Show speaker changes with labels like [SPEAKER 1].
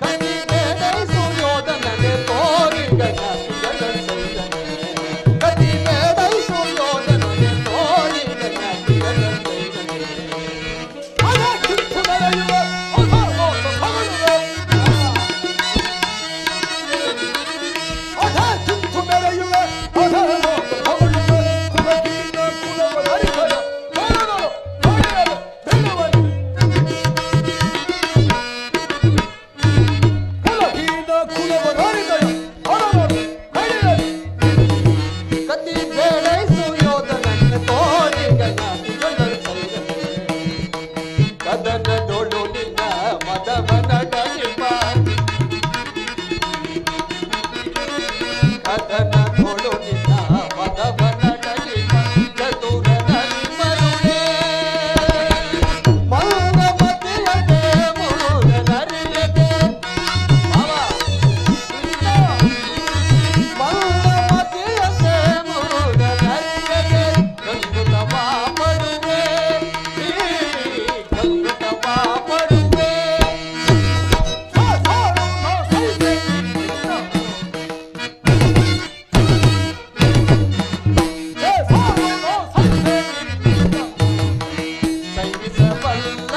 [SPEAKER 1] Kani ಗತಿ ಬೇಳೆ ಸುಯೋಧನ ತೋರಿ ಕದನ ಡೊಳು ನಿನ್ನ ಮದವನ ಕದನ Bye.